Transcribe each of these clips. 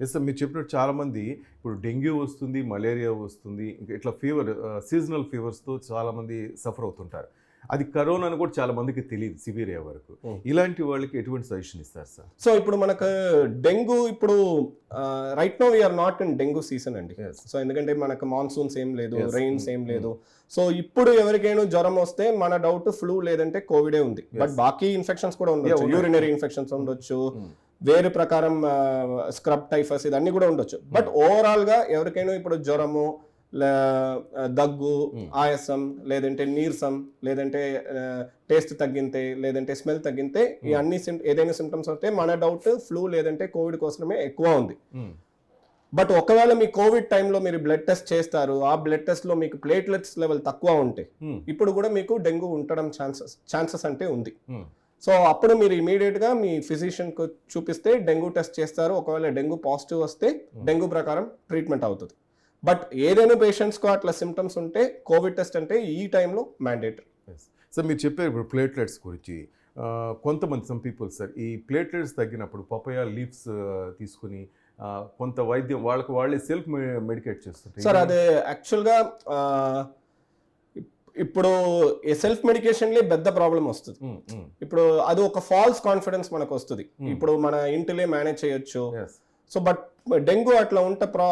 Yes sir మీరు చెప్పినట్టు చాలా మంది ఇప్పుడు డెంగ్యూ వస్తుంది మలేరియా వస్తుంది ఇంకా ఇట్లా ఫీవర్ సీజనల్ ఫీవర్స్తో చాలా మంది సఫర్ అవుతుంటారు అది కరోనా అని కూడా చాలా మందికి తెలియదు సివియర్ అయ్యే వరకు. ఇలాంటి వాళ్ళకి ఎటువంటి సజెషన్ ఇస్తారు సార్ సో ఇప్పుడు మనకు డెంగ్యూ ఇప్పుడు right now we are not in dengue season అండి. సో ఎందుకంటే మనకు మాన్సూన్స్ ఏం లేదు. రెయిన్స్ Mm, ఏం. లేదు సో ఇప్పుడు ఎవరికైనా జ్వరం వస్తే మన డౌట్ ఫ్లూ లేదంటే కోవిడే ఉంది బట్. బాకీ ఇన్ఫెక్షన్స్ కూడా ఉండొచ్చు. యూరినరీ ఇన్ఫెక్షన్స్ ఉండొచ్చు. వేరు ప్రకారం స్క్రబ్ టైఫస్ ఇదన్నీ కూడా ఉండొచ్చు బట్ ఓవరాల్గా ఎవరికైనా ఇప్పుడు జ్వరము దగ్గు Mm. ఆయాసం లేదంటే నీరసం లేదంటే టేస్ట్ తగ్గింతే లేదంటే స్మెల్ తగ్గింతే ఈ Mm. అన్ని ఏదైనా సిమ్టమ్స్ వస్తే మన డౌట్ ఫ్లూ లేదంటే కోవిడ్ కోసమే ఎక్కువ ఉంది Hmm. బట్ ఒకవేళ మీ కోవిడ్ టైంలో మీరు బ్లడ్ టెస్ట్ చేస్తారు ఆ బ్లడ్ టెస్ట్లో మీకు ప్లేట్లెట్స్ లెవెల్ తక్కువ ఉంటే Hmm. ఇప్పుడు కూడా మీకు డెంగ్యూ ఉండడం ఛాన్సెస్ ఛాన్సెస్ అంటే ఉంది Hmm. సో అప్పుడు మీరు ఇమీడియట్గా మీ ఫిజిషియన్కు చూపిస్తే డెంగ్యూ టెస్ట్ చేస్తారు. ఒకవేళ డెంగ్యూ పాజిటివ్ వస్తే డెంగ్యూ ప్రకారం ట్రీట్మెంట్ అవుతుంది. బట్ ఏదైనా పేషెంట్స్కు అట్లా సిమ్టమ్స్ ఉంటే కోవిడ్ టెస్ట్ అంటే ఈ టైంలో మ్యాండేటరీ. సార్ మీరు చెప్పారు ఇప్పుడు ప్లేట్లెట్స్ గురించి. కొంతమంది సమ్ పీపుల్ సార్ ఈ ప్లేట్లెట్స్ తగ్గినప్పుడు పపయా లీవ్స్ తీసుకుని కొంత వైద్యం వాళ్ళకి వాళ్ళే సెల్ఫ్ మెడికేట్ చేస్తుంటారు సార్ అదే యాక్చువల్గా ఇప్పుడు సెల్ఫ్ మెడికేషన్లే పెద్ద ప్రాబ్లం వస్తుంది. ఇప్పుడు అది ఒక ఫాల్స్ కాన్ఫిడెన్స్ మనకు వస్తుంది. ఇప్పుడు మన ఇంటిలే మేనేజ్ చేయొచ్చు. సో బట్ డెంగ్యూ అట్లా ఉంటే ప్రా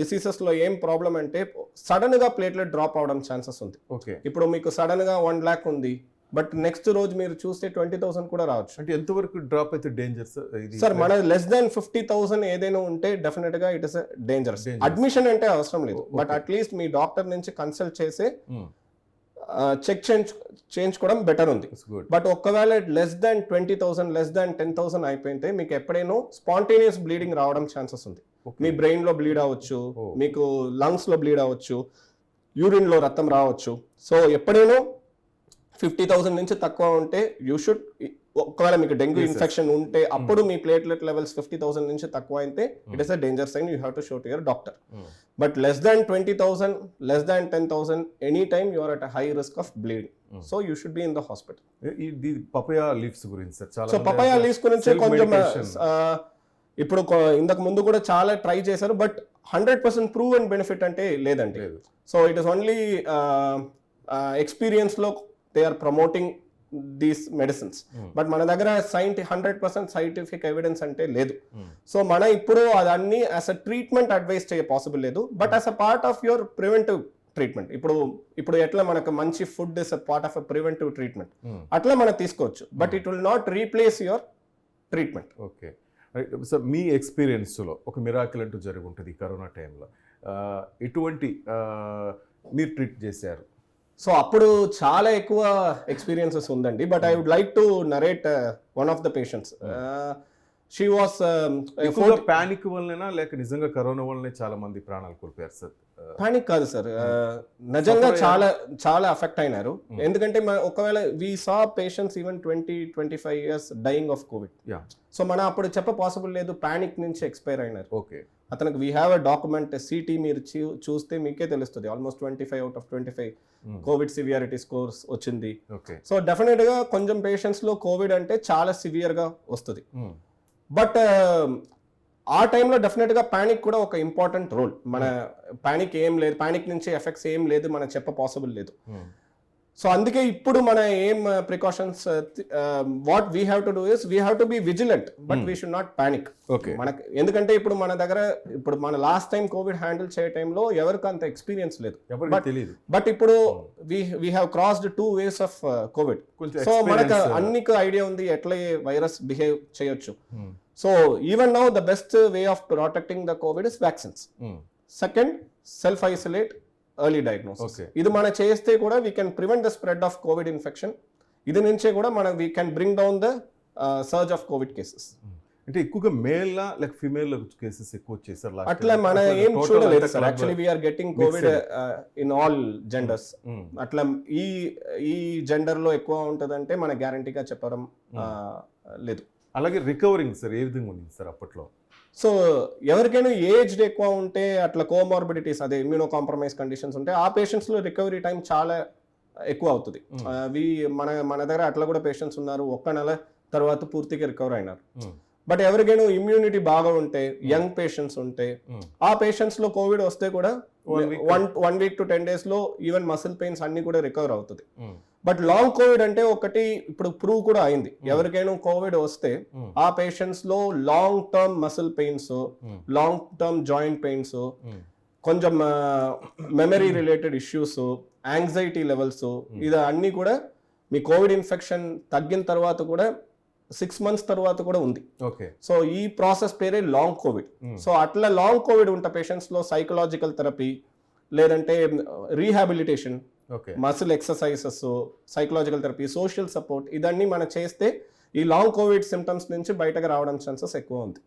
డిసీజెస్లో ఏం ప్రాబ్లం అంటే సడన్గా ప్లేట్లెట్ డ్రాప్ అవడం ఛాన్సెస్ ఉంది ఓకే ఇప్పుడు మీకు సడన్గా వన్ ల్యాక్ ఉంది బట్ నెక్స్ట్ రోజు మీరు చూస్తే ట్వంటీ థౌసండ్ కూడా రావచ్చు. అంటే ఎంతవరకు డ్రాప్ అయితే డేంజర్ సార్ మన లెస్ దాన్ ఫిఫ్టీ థౌసండ్ ఏదైనా ఉంటే definitely it is dangerous Dangerous. Admission అంటే అవసరం లేదు. బట్ అట్లీస్ట్ మీ డాక్టర్ నుంచి కన్సల్ట్ చేసి Hmm. చెక్ చేయించుకోవడం బెటర్ ఉంది. బట్ ఒకవేళ less than twenty thousand less than ten thousand అయిపోయింటే మీకు ఎప్పుడైనా స్పాంటేనియస్ బ్లీడింగ్ రావడం ఛాన్సెస్ ఉంది. మీ బ్రెయిన్లో బ్లీడ్ అవ్వచ్చు Oh. మీకు లంగ్స్లో బ్లీడ్ అవ్వచ్చు యూరిన్లో రక్తం రావచ్చు. సో ఎప్పుడైనా ఫిఫ్టీ థౌసండ్ నుంచి తక్కువ ఉంటే యూ షుడ్ ఒకవేళ మీకు డెంగ్యూ. ఇన్ఫెక్షన్ ఉంటే అప్పుడు మీ ప్లేట్లెట్ లెవెల్స్ ఫిఫ్టీ థౌసండ్ నుంచి తక్కువ అయితే it is a danger sign you have to show to your doctor but less than twenty thousand less than ten thousand any time you are at high risk of bleeding. So you should be in the hospital papaya leaves గురించి so papaya leaves గురించి కొంచెం. ఆ, ఇప్పుడు ఇంతకు ముందు కూడా చాలా try చేశారు but hundred percent prove and benefit అంటే లేదండి. లేదు. So it is only ఎక్స్పీరియన్స్లో they are promoting these medicines Hmm. But మన దగ్గర సైంటి హండ్రెడ్ పర్సెంట్ సైంటిఫిక్ ఎవిడెన్స్ అంటే లేదు. Hmm. సో మన ఇప్పుడు అదన్నీ యాజ్ అ ట్రీట్మెంట్ అడ్వైస్ చేయ పాసిబుల్ లేదు. But as a part of your preventive treatment ఇప్పుడు ఇప్పుడు ఎట్లా మనకు మంచి food is a part of a preventive treatment Hmm. అట్లా మనం తీసుకోవచ్చు. But it will not replace your treatment okay sir మీ ఎక్స్పీరియన్స్లో ఒక మిరాకిల్ అంటూ జరిగి ఉంటుంది ఈ కరోనా టైంలో ఎటువంటి మీరు ట్రీట్ చేశారు? సో అప్పుడు చాలా ఎక్కువ ఎక్స్పీరియన్సెస్ ఉందండి. But I would like to narrate one of the patients she was panic వల్లనేనా లేక నిజంగా కరోనా వల్లనే చాలా మంది ప్రాణాలు కోల్పోయారు సార్. పానిక్ కాదు సార్. నిజంగా Suffer చాలా చాలా అఫెక్ట్ అయినారు. Hmm. ఎందుకంటే ఒకవేళ we saw patients even twenty twenty five years dying of COVID yeah so మనం అప్పుడు చెప్ప పాసిబుల్ లేదు పానిక్ నుంచి ఎక్స్పైర్ అయినారు. ఓకే అతనికి we have a document city మీరు చూస్తే మీకే తెలుస్తుంది. Almost twenty five out of twenty five covid severity scores వచ్చింది సో డెఫినెట్గా కొంచెం పేషెంట్స్లో కోవిడ్ అంటే చాలా సివియర్గా వస్తుంది. బట్ ఆ టైంలో డెఫినెట్గా పానిక్ కూడా ఒక ఇంపార్టెంట్ రోల్ మన పానిక్ ఏం లేదు పానిక్ నుంచి ఎఫెక్ట్స్ ఏం లేదు మనం చెప్ప పాసిబుల్ లేదు. సో అందుకే ఇప్పుడు మన ఏం precautions what we have to do is we have to be vigilant but we should not panic okay మనకి ఎందుకంటే ఇప్పుడు మన దగ్గర ఇప్పుడు మన లాస్ట్ టైం కోవిడ్ హ్యాండిల్ చేయ టైంలో ఎవరికి అంత ఎక్స్పీరియన్స్ లేదు. తెలియదు బట్ ఇప్పుడు we we have crossed two waves of covid so మనకు experience, అన్నికి ఐడియా ఉంది ఎట్లా వైరస్ బిహేవ్ చేయొచ్చు. So even now the best way of protecting the covid is vaccines. Second self isolate early diagnosis. ఇది మనం చేస్తే కూడా we can prevent the spread of covid infection ఇది నుంచే కూడా మనం we can bring down the surge of covid cases అంటే ఎక్కువగా మేల్ లేక ఫీమేల్ కేసెస్ ఎక్కువ వచ్చేసారు అట్లా. మన ఏం చూడలేదు sir. Actually we are getting covid in all genders Hmm. అట్లా ఈ ఈ జెండర్లో ఎక్కువ ఉంటుందంటే మన గ్యారంటీగా చెప్పడం ఆ, లేదు. అలాగే రికవరింగ్ సార్ ఏ విధంగా ఉంది సార్ అప్పట్లో? సో ఎవరికైనా ఏజ్ ఎక్కువ ఉంటే అట్లా కోమార్బిడిటీస్ అదే ఇమ్యూనో కాంప్రమైజ్ కండిషన్స్ ఉంటే ఆ పేషెంట్స్లో రికవరీ టైం చాలా ఎక్కువ అవుతుంది. అవి మన మన దగ్గర అట్లా కూడా పేషెంట్స్ ఉన్నారు ఒక్క నెల తర్వాత పూర్తిగా రికవర్ అయినారు. బట్ ఎవరికైనా ఇమ్యూనిటీ బాగా ఉంటే యంగ్ పేషెంట్స్ ఉంటే. ఆ పేషెంట్స్లో కోవిడ్ వస్తే కూడా. One one week to ten డేస్లో ఈవెన్ మసిల్ పెయిన్స్ అన్ని కూడా రికవర్ అవుతుంది బట్ లాంగ్ కోవిడ్ అంటే ఒకటి ఇప్పుడు ప్రూవ్ కూడా అయింది. ఎవరికైనా కోవిడ్ వస్తే ఆ పేషెంట్స్లో long term muscle pains long term joint pains కొంచెం memory related issues anxiety levels ఇది అన్ని కూడా మీ కోవిడ్ ఇన్ఫెక్షన్ తగ్గిన తర్వాత కూడా సిక్స్ మంత్స్ తర్వాత కూడా ఉంది. ఓకే. సో ఈ ప్రాసెస్ పేరే లాంగ్ కోవిడ్. సో అట్లా లాంగ్ కోవిడ్ ఉంట పేషెంట్స్లో సైకలాజికల్ థెరపీ లేదంటే rehabilitation muscle exercises psychological therapy social support ఇదన్నీ మనం చేస్తే ఈ లాంగ్ కోవిడ్ సిమ్టమ్స్ నుంచి బయటకు రావడం ఛాన్సెస్ ఎక్కువ ఉంది.